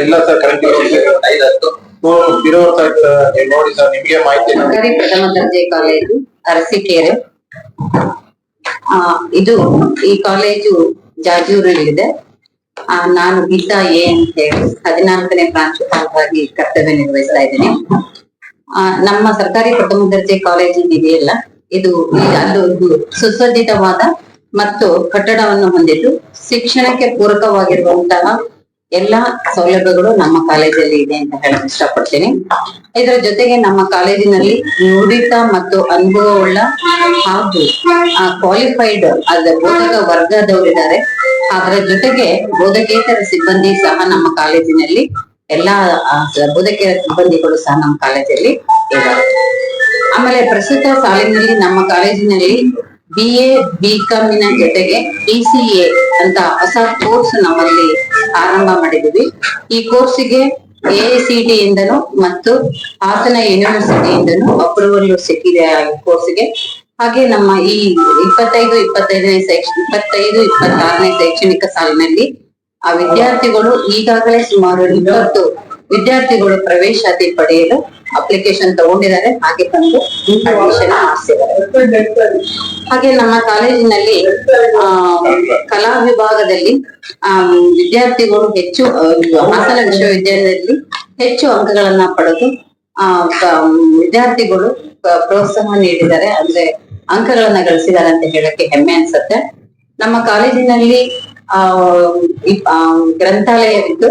ಇಲ್ಲ sir sir ನೋಡಿ sir ನಿಮಗೆ ಮಾಹಿತಿ ಸರ್ಕಾರಿ ಪ್ರಥಮ ದರ್ಜೆ ಕಾಲೇಜು ಇದು ಈ ಕಾಲೇಜು ಜಾಜೂರಲ್ಲಿದೆ ನಾನು ಗೀತಾ ಎ ಅಂತ ಹೇಳಿ ಹದಿನಾಲ್ಕನೇ ಪ್ರಾಂಶುಪಾಲರಾಗಿ ಕರ್ತವ್ಯ ನಿರ್ವಹಿಸ್ತಾ ಇದ್ದೀನಿ. ನಮ್ಮ ಸರ್ಕಾರಿ ಪ್ರಥಮ ದರ್ಜೆ ಕಾಲೇಜು ಇದೆಯಲ್ಲ, ಇದು ಅಲ್ಲೊಂದು ಸುಸಜ್ಜಿತವಾದ ಮತ್ತು ಕಟ್ಟಡವನ್ನು ಹೊಂದಿದ್ದು ಶಿಕ್ಷಣಕ್ಕೆ ಪೂರಕವಾಗಿರುವಂತಹ ಎಲ್ಲಾ ಸೌಲಭ್ಯಗಳು ನಮ್ಮ ಕಾಲೇಜಲ್ಲಿ ಇದೆ ಅಂತ ಹೇಳಕ್ ಇಷ್ಟಪಡ್ತೀನಿ. ಇದರ ಜೊತೆಗೆ ನಮ್ಮ ಕಾಲೇಜಿನಲ್ಲಿ ನುರಿತ ಮತ್ತು ಅನುಭವವುಳ್ಳ ಹಾಗೂ ಕ್ವಾಲಿಫೈಡ್ ಅದ ಬೋಧಕ ವರ್ಗದವರಿದ್ದಾರೆ ಅದರ ಜೊತೆಗೆ ಬೋಧಕೇತರ ಸಿಬ್ಬಂದಿ ಸಹ ನಮ್ಮ ಕಾಲೇಜಿನಲ್ಲಿ ಎಲ್ಲಾ ಬೋಧಕೇತರ ಸಿಬ್ಬಂದಿಗಳು ಸಹ ನಮ್ಮ ಕಾಲೇಜಲ್ಲಿ ಇದ್ದಾರೆ ಆಮೇಲೆ ಪ್ರಸ್ತುತ ಸಾಲಿನಲ್ಲಿ ನಮ್ಮ ಕಾಲೇಜಿನಲ್ಲಿ ಬಿ ಎ ಬಿ ಕಾಮಿನ ಜೊತೆಗೆ ಬಿ ಸಿ ಎ ಅಂತ ಹೊಸ ಕೋರ್ಸ್ ನಮ್ಮಲ್ಲಿ ಆರಂಭ ಮಾಡಿದ್ವಿ ಈ ಕೋರ್ಸಿಗೆ ಎ ಸಿ ಟಿ ಇಂದನು ಮತ್ತು ಹಾಸನ ಯೂನಿವರ್ಸಿಟಿಯಿಂದನೂ ಅಪ್ರೂವಲ್ ಸಿಕ್ಕಿದೆ ಕೋರ್ಸ್ಗೆ ಹಾಗೆ ನಮ್ಮ ಈ ಇಪ್ಪತ್ತೈದು, ಇಪ್ಪತ್ತೈದನೇ ಶೈಕ್ಷ, ಇಪ್ಪತ್ತೈದು, ಇಪ್ಪತ್ತಾರನೇ ಶೈಕ್ಷಣಿಕ ಸಾಲಿನಲ್ಲಿ ಆ ವಿದ್ಯಾರ್ಥಿಗಳು ಈಗಾಗಲೇ ಸುಮಾರು ಇಪ್ಪತ್ತು ವಿದ್ಯಾರ್ಥಿಗಳು ಪ್ರವೇಶಾತಿ ಪಡೆಯಲು ಅಪ್ಲಿಕೇಶನ್ ತಗೊಂಡಿದ್ದಾರೆ. ಹಾಗೆ ಬಂದು ಅಡ್ಮಿಷನ್ ಮಾಡಿಸಿದ್ದಾರೆ ಹಾಗೆ ನಮ್ಮ ಕಾಲೇಜಿನಲ್ಲಿ ಕಲಾ ವಿಭಾಗದಲ್ಲಿ ವಿದ್ಯಾರ್ಥಿಗಳು ಹೆಚ್ಚು ಹಾಸನ ವಿಶ್ವವಿದ್ಯಾಲಯದಲ್ಲಿ ಹೆಚ್ಚು ಅಂಕಗಳನ್ನ ಪಡೆದು, ಆ ವಿದ್ಯಾರ್ಥಿಗಳು ಪ್ರೋತ್ಸಾಹ ನೀಡಿದ್ದಾರೆ. ಅಂದ್ರೆ ಅಂಕಗಳನ್ನ ಗಳಿಸಿದ್ದಾರೆ ಅಂತ ಹೇಳಕ್ಕೆ ಹೆಮ್ಮೆ ಅನ್ಸುತ್ತೆ. ನಮ್ಮ ಕಾಲೇಜಿನಲ್ಲಿ, ಆ ಗ್ರಂಥಾಲಯವಿದ್ದು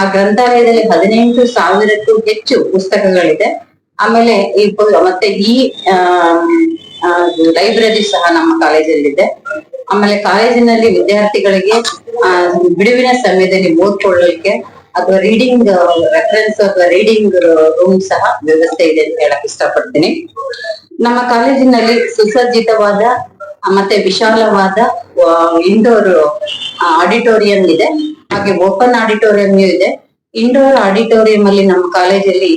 ಆ ಗ್ರಂಥಾಲಯದಲ್ಲಿ ಹದಿನೆಂಟು ಸಾವಿರಕ್ಕೂ ಹೆಚ್ಚು ಪುಸ್ತಕಗಳಿದೆ. ಆಮೇಲೆ ಈ ಮತ್ತೆ ಈ ಲೈಬ್ರರಿ ಸಹ ನಮ್ಮ ಕಾಲೇಜಲ್ಲಿದೆ. ಆಮೇಲೆ ಕಾಲೇಜಿನಲ್ಲಿ ವಿದ್ಯಾರ್ಥಿಗಳಿಗೆ ಬಿಡುವಿನ ಸಮಯದಲ್ಲಿ ಓದ್ಕೊಳ್ಳಲಿಕ್ಕೆ ಅಥವಾ ರೀಡಿಂಗ್, ರೆಫರೆನ್ಸ್ ಅಥವಾ ರೀಡಿಂಗ್ ರೂಮ್ ಸಹ ವ್ಯವಸ್ಥೆ ಇದೆ ಅಂತ ಹೇಳಕ್ ಇಷ್ಟಪಡ್ತೀನಿ. ನಮ್ಮ ಕಾಲೇಜಿನಲ್ಲಿ ಸುಸಜ್ಜಿತವಾದ ಮತ್ತೆ ವಿಶಾಲವಾದ ಇಂಡೋರ್ ಆಡಿಟೋರಿಯಂ ಇದೆ. ಹಾಗೆ ಓಪನ್ ಆಡಿಟೋರಿಯಂ ಇದೆ. ಇಂಡೋರ್ ಆಡಿಟೋರಿಯಂ ಅಲ್ಲಿ ನಮ್ಮ ಕಾಲೇಜಲ್ಲಿ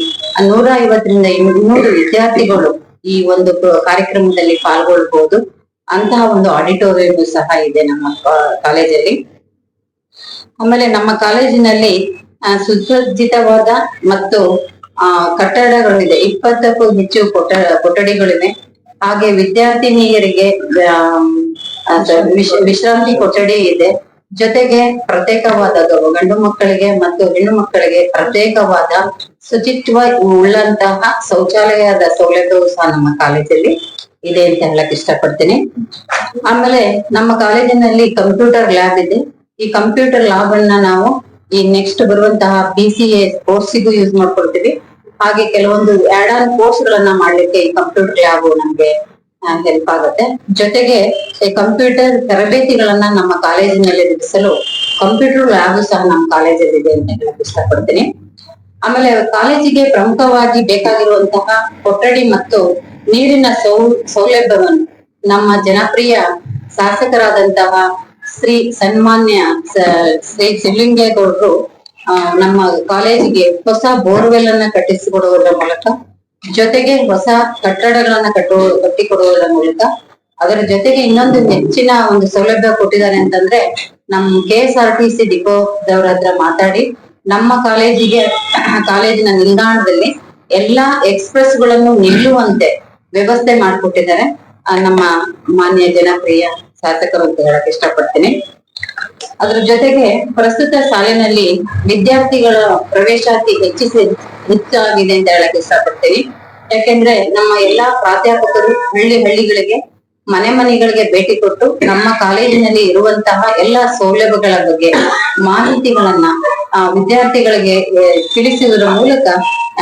ನೂರ ಐವತ್ತರಿಂದ ಇನ್ನೂರು ವಿದ್ಯಾರ್ಥಿಗಳು ಈ ಒಂದು ಕಾರ್ಯಕ್ರಮದಲ್ಲಿ ಪಾಲ್ಗೊಳ್ಬಹುದು ಅಂತಹ ಒಂದು ಆಡಿಟೋರಿಯಂ ಸಹ ಇದೆ ನಮ್ಮ ಕಾಲೇಜಲ್ಲಿ ಆಮೇಲೆ ನಮ್ಮ ಕಾಲೇಜಿನಲ್ಲಿ ಸುಸಜ್ಜಿತವಾದ ಮತ್ತು ಕಟ್ಟಡಗಳಿದೆ. ಇಪ್ಪತ್ತಕ್ಕೂ ಹೆಚ್ಚು ಕೊಠ, ಕೊಠಡಿಗಳಿವೆ. ಹಾಗೆ ವಿದ್ಯಾರ್ಥಿನಿಯರಿಗೆ ವಿಶ್ರಾಂತಿ ಕೊಠಡಿ ಇದೆ. ಜೊತೆಗೆ ಪ್ರತ್ಯೇಕವಾದ ಗಂಡು ಮಕ್ಕಳಿಗೆ ಮತ್ತು ಹೆಣ್ಣು ಮಕ್ಕಳಿಗೆ ಪ್ರತ್ಯೇಕವಾದ ಶುಚಿತ್ವ ಉಳ್ಳಂತಹ ಶೌಚಾಲಯದ ಸೌಲಭ್ಯವು ಸಹ ನಮ್ಮ ಕಾಲೇಜಲ್ಲಿ ಇದೆ ಅಂತ ಹೇಳಕ್ ಇಷ್ಟಪಡ್ತೀನಿ. ಆಮೇಲೆ ನಮ್ಮ ಕಾಲೇಜಿನಲ್ಲಿ ಕಂಪ್ಯೂಟರ್ ಲ್ಯಾಬ್ ಇದೆ. ಈ ಕಂಪ್ಯೂಟರ್ ಲ್ಯಾಬ್ ಅನ್ನ ನಾವು ಈ ನೆಕ್ಸ್ಟ್ ಬರುವಂತಹ ಬಿ ಸಿ ಎ ಕೋರ್ಸಿಗೂ ಯೂಸ್ ಮಾಡ್ಕೊಳ್ತೀವಿ ಹಾಗೆ ಕೆಲವೊಂದು ಆಡ್ ಆನ್ ಕೋರ್ಸ್ ಗಳನ್ನ ಮಾಡ್ಲಿಕ್ಕೆ ಈ ಕಂಪ್ಯೂಟರ್ ಲ್ಯಾಬ್ ನಮ್ಗೆ ಹೆಲ್ಪ್ ಆಗುತ್ತೆ. ಜೊತೆಗೆ ಈ ಕಂಪ್ಯೂಟರ್ ತರಬೇತಿಗಳನ್ನ ನಮ್ಮ ಕಾಲೇಜಿನಲ್ಲಿ ನಡೆಸಲು ಕಂಪ್ಯೂಟರ್ ಲ್ಯಾಬ್ ಸಹ ನಮ್ಮ ಕಾಲೇಜಲ್ಲಿ ಇದೆ ಅಂತ ಹೇಳಕ್ ಇಷ್ಟಪಡ್ತೀನಿ. ಆಮೇಲೆ ಕಾಲೇಜಿಗೆ ಪ್ರಮುಖವಾಗಿ ಬೇಕಾಗಿರುವಂತಹ ಕೊಠಡಿ ಮತ್ತು ನೀರಿನ ಸೌ ಸೌಲಭ್ಯವನ್ನು ನಮ್ಮ ಜನಪ್ರಿಯ ಶಾಸಕರಾದಂತಹ ಶ್ರೀ ಸನ್ಮಾನ್ಯ ಶ್ರೀ ಸಿದ್ದಲಿಂಗೇಗೌಡರು ಆ, ನಮ್ಮ ಕಾಲೇಜಿಗೆ ಹೊಸ ಬೋರ್ವೆಲ್ ಅನ್ನ ಕಟ್ಟಿಸಿಕೊಡುವುದರ ಮೂಲಕ, ಜೊತೆಗೆ ಹೊಸ ಕಟ್ಟಡಗಳನ್ನ ಕಟ್ಟುವ ಕಟ್ಟಿಕೊಡುವುದರ ಮೂಲಕ, ಅದರ ಜೊತೆಗೆ ಇನ್ನೊಂದು ಹೆಚ್ಚಿನ ಒಂದು ಸೌಲಭ್ಯ ಕೊಟ್ಟಿದ್ದಾರೆ ಅಂತಂದ್ರೆ ನಮ್ಮ K S R T C ಡಿಪೋದವ್ರ ಹತ್ರ ಮಾತಾಡಿ, ನಮ್ಮ ಕಾಲೇಜಿಗೆ, ಕಾಲೇಜಿನ ನಿಲ್ದಾಣದಲ್ಲಿ ಎಲ್ಲಾ ಎಕ್ಸ್ಪ್ರೆಸ್ಗಳನ್ನು ನಿಲ್ಲುವಂತೆ ವ್ಯವಸ್ಥೆ ಮಾಡಿಕೊಟ್ಟಿದ್ದಾರೆ. ನಮ್ಮ ಮಾನ್ಯ ಜನಪ್ರಿಯ ಶಾಸಕರು ಅಂತ ಹೇಳಕ್ ಇಷ್ಟಪಡ್ತೀನಿ. ಅದ್ರ ಜೊತೆಗೆ ಪ್ರಸ್ತುತ ಸಾಲಿನಲ್ಲಿ ವಿದ್ಯಾರ್ಥಿಗಳ ಪ್ರವೇಶಾತಿ ಹೆಚ್ಚಿಸಿ ಹೆಚ್ಚಾಗಿದೆ ಅಂತ ಹೇಳಕ್ ಇಷ್ಟಪಡ್ತೀನಿ. ಯಾಕೆಂದ್ರೆ ನಮ್ಮ ಎಲ್ಲಾ ಪ್ರಾಧ್ಯಾಪಕರು ಹಳ್ಳಿ ಹಳ್ಳಿಗಳಿಗೆ ಮನೆ ಮನೆಗಳಿಗೆ ಭೇಟಿ ಕೊಟ್ಟು ನಮ್ಮ ಕಾಲೇಜಿನಲ್ಲಿ ಇರುವಂತಹ ಎಲ್ಲಾ ಸೌಲಭ್ಯಗಳ ಬಗ್ಗೆ ಮಾಹಿತಿಗಳನ್ನ ಆ, ವಿದ್ಯಾರ್ಥಿಗಳಿಗೆ ತಿಳಿಸುವುದರ ಮೂಲಕ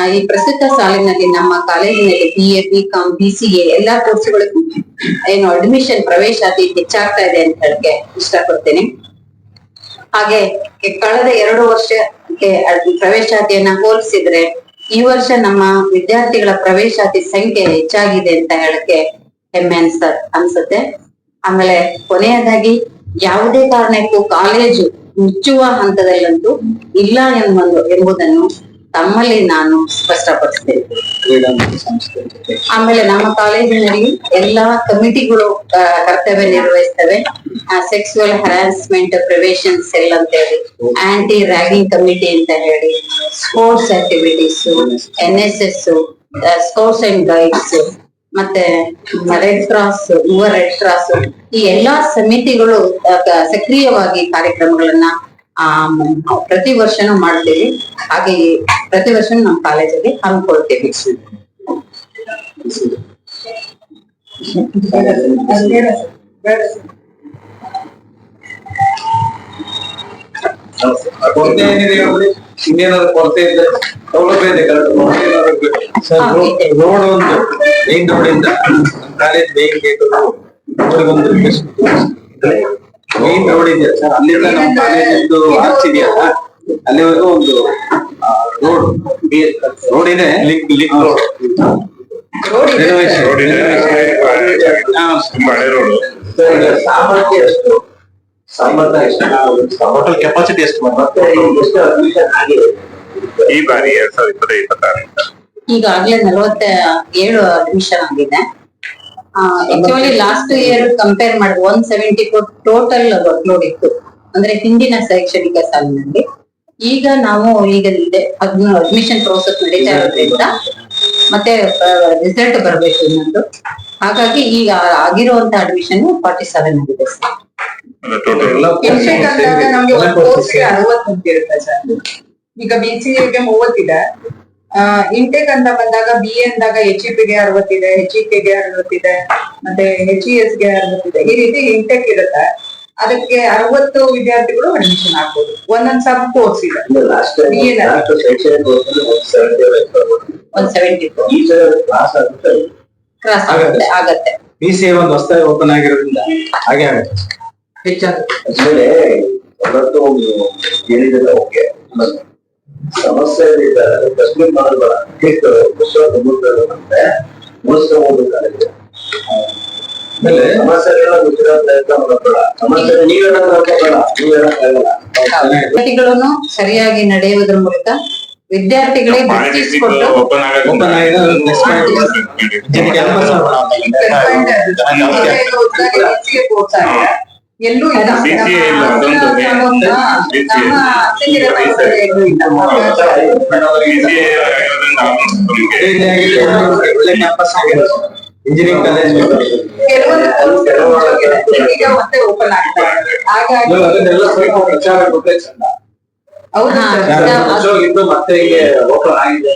ಈ ಪ್ರಸ್ತುತ ಸಾಲಿನಲ್ಲಿ ನಮ್ಮ ಕಾಲೇಜಿನಲ್ಲಿ B A B com B C A ಎಲ್ಲಾ ಕೋರ್ಸ್ಗಳಿಗೂ ಏನು ಅಡ್ಮಿಷನ್ ಪ್ರವೇಶಾತಿ ಹೆಚ್ಚಾಗ್ತಾ ಇದೆ ಅಂತ ಹೇಳಕ್ಕೆ ಇಷ್ಟಪಡ್ತೇನೆ. ಹಾಗೆ ಕಳೆದ ಎರಡು ವರ್ಷಕ್ಕೆ ಪ್ರವೇಶಾತಿಯನ್ನ ಹೋಲಿಸಿದ್ರೆ ಈ ವರ್ಷ ನಮ್ಮ ವಿದ್ಯಾರ್ಥಿಗಳ ಪ್ರವೇಶಾತಿ ಸಂಖ್ಯೆ ಹೆಚ್ಚಾಗಿದೆ ಅಂತ ಹೇಳಕ್ಕೆ ಹೆಮ್ಮೆ ಅನ್ಸ, ಅನ್ಸುತ್ತೆ. ಆಮೇಲೆ ಕೊನೆಯದಾಗಿ ಯಾವುದೇ ಕಾರಣಕ್ಕೂ ಕಾಲೇಜು ಮುಚ್ಚುವ ಹಂತದಲ್ಲಂತೂ ಇಲ್ಲ ಒಂದು ಎಂಬುದನ್ನು ತಮ್ಮಲ್ಲಿ ನಾನು ಸ್ಪಷ್ಟಪಡಿಸ್ತೇನೆ. ಆಮೇಲೆ ನಮ್ಮ ಕಾಲೇಜಿನಲ್ಲಿ ಎಲ್ಲಾ ಕಮಿಟಿಗಳು ಕರ್ತವ್ಯ ನಿರ್ವಹಿಸ್ತವೆ. ಸೆಕ್ಸುವಲ್ ಹರಾಸ್ಮೆಂಟ್ ಪ್ರಿವೆನ್ಷನ್ ಸೆಲ್ ಅಂತ ಹೇಳಿ ಆಂಟಿ ರ್ಯಾಗಿಂಗ್ ಕಮಿಟಿ ಅಂತ ಹೇಳಿ sports activities N S S scouts and guides ಮತ್ತೆ ರೆಡ್ ಕ್ರಾಸ್ ಯುವ ರೆಡ್ ಕ್ರಾಸ್ ಈ ಎಲ್ಲಾ ಸಮಿತಿಗಳು ಸಕ್ರಿಯವಾಗಿ ಕಾರ್ಯಕ್ರಮಗಳನ್ನ ಆ ಪ್ರತಿ ವರ್ಷನೂ ಮಾಡ್ತೀವಿ. ಹಾಗೆ ಪ್ರತಿ ವರ್ಷ ನಮ್ಮ ಕಾಲೇಜಲ್ಲಿ ಹಮ್ಮಿಕೊಳ್ತೇವೆ. ಕೊರತೆ ಇದೆ ಹೇಳಿ? ಇನ್ನೇನಾದ್ರು ಕೊರತೆ ಇದ್ರೆ ಸೌಲಭ್ಯ ಇದೆ ಸರ್ ಹಾ, ಇದೆ. ರೋಡ್ ಒಂದು ಮೇನ್ ರೋಡ್ ಇಂದ ಕಾಲೇಜ್ ಮೇನ್ ಗೇಟ್ ಒಂದು ಮೇನ್ ರೋಡ್ ಇದೆ ಸರ್? ಅಲ್ಲಿಂದ ನಮ್ಮ ಕಾಲೇಜ್ ಆರ್ಚ್ ಇದೆಯಲ್ಲ ಅಲ್ಲಿವರೆಗೂ ಒಂದು ರೋಡ್ ರೋಡ್ ಇದೆ? Link link road renovation road ತುಂಬಾ ಹಳೆ ರೋಡು. ಸಾಮರ್ಥ್ಯ ಎಷ್ಟು? ಸಾಮರ್ಥ್ಯ ಎಷ್ಟು? ಟೋಟಲ್ ಕೆಪಾಸಿಟಿ ಎಷ್ಟು ಮತ್ತೆ ಎಷ್ಟು ಅಡ್ಮಿಷನ್ ಆಗಿದೆ? ಈ ಬಾರಿ ಎರಡ್ ಸಾವಿರದ ಇಪ್ಪತ್ತೈದು. ಇಪ್ಪತ್ತಾರು ಈಗಾಗ್ಲೇ ನಲವತ್ತ ಏಳು ಅಡ್ಮಿಷನ್ ಆಗಿದೆ. ಆಕ್ಚುಲಿ ಲಾಸ್ಟ್ ಇಯರ್ ಕಂಪೇರ್ ಮಾಡಿ one seventy four total workload ಇತ್ತು. ಅಂದ್ರೆ ಹಿಂದಿನ ಶೈಕ್ಷಣಿಕ ಸಾಲಿನಲ್ಲಿ. ಈಗ ನಾವು ಈಗ ಅಡ್ಮಿಷನ್ ಪ್ರೋಸೆಸ್ ನಡೀತಾ ಇರೋದ್ರಿಂದ ಮತ್ತೆ ರಿಸಲ್ಟ್ ಬರಬೇಕು ಇನ್ನೊಂದು. ಹಾಗಾಗಿ ಈಗ ಆಗಿರುವಂತ ಅಡ್ಮಿಷನ್ ಫಾರ್ಟಿ ಸೆವೆನ್ ಆಗಿದೆ ಸರ್. ಟೋಟಲ್ ಇಂಟೆಕ್ ಅಂದಾಗ ನಮ್ಗೆ ಒಂದು ಕೋರ್ಸ್ಗೆ ಅರವತ್ತು ಇರುತ್ತೆ ಸರ್. ಈಗ ಬಿ ಸಿ ಮೂವತ್ತಿದೆ ಇಂಟೆಕ್ ಅಂತ ಬಂದಾಗ ಬಿ ಎ ಅಂದಾಗ ಎಚ್ ಇ ಗೆ ಅರವತ್ತಿದೆ ಎಚ್ ಇ ಗೆ ಅರವತ್ತಿದೆ ಮತ್ತೆ ಎಚ್ ಇ ಎಸ್ಗೆ ಅರವತ್ತಿದೆ. ಈ ರೀತಿ ಇಂಟೆಕ್ ಇರುತ್ತೆ. ಅದಕ್ಕೆ ಅರವತ್ತು ವಿದ್ಯಾರ್ಥಿಗಳು ಅಡ್ಮಿಷನ್ ಆಗ್ಬೋದು. ಒಂದೊಂದ್ ಸಬ್ ಕೋರ್ಸ್ ಇದೆ. ಒಂದು ಸೆವೆಂಟಿ ಕ್ರಾಸ್ ಆಗತ್ತೆ. ಆಗುತ್ತೆ. ಪಿ ಸಿ ಒಂದು ಹೊಸದಾಗಿ ಓಪನ್ ಆಗಿರೋದ್ರಿಂದ ಹಾಗೆ ಆಗುತ್ತೆ. ಹೆಚ್ಚಾಗುತ್ತೆ. ಹೇಳಿದ್ರೆ ಓಕೆ ಸಮಸ್ಯೆ ಇದ್ದಾರೆ ಕಶ್ಮೀರ್ ಮಾಡಲ್ಲ ಪುಸ್ತಕ ಮತ್ತೆ ಮುಗಿಸ್ಕೊಂಡು ಕಾಲೇಜ್ ಆಮೇಲೆ ಸಮಸ್ಯೆಗಳನ್ನ ಗುಜರಾತ್ ಪ್ರಯತ್ನ ಮಾಡಬೇಡ ಸಮಸ್ಯೆ ನೀವ್ ವಿದ್ಯಾರ್ಥಿಗಳನ್ನು ಸರಿಯಾಗಿ ನಡೆಯುವುದರ ಮೂಲಕ ವಿದ್ಯಾರ್ಥಿಗಳಿಗೆ ಕೊಟ್ಟು ಎಲ್ಲೂ ಇಲ್ಲ. ಇಂಜಿನಿಯರಿಂಗ್ ಕಾಲೇಜ್ ಈಗ ಮತ್ತೆ ಓಪನ್ ಆಗ್ತಾ ಹಾಗಾಗಿ ಅದನ್ನೆಲ್ಲ ಸ್ವಲ್ಪ ಪ್ರಚಾರ ಕೊಟ್ಟರೆ ಚಂದ ಮತ್ತೆ ಹೀಗೆ ಓಪನ್ ಆಗಿದೆ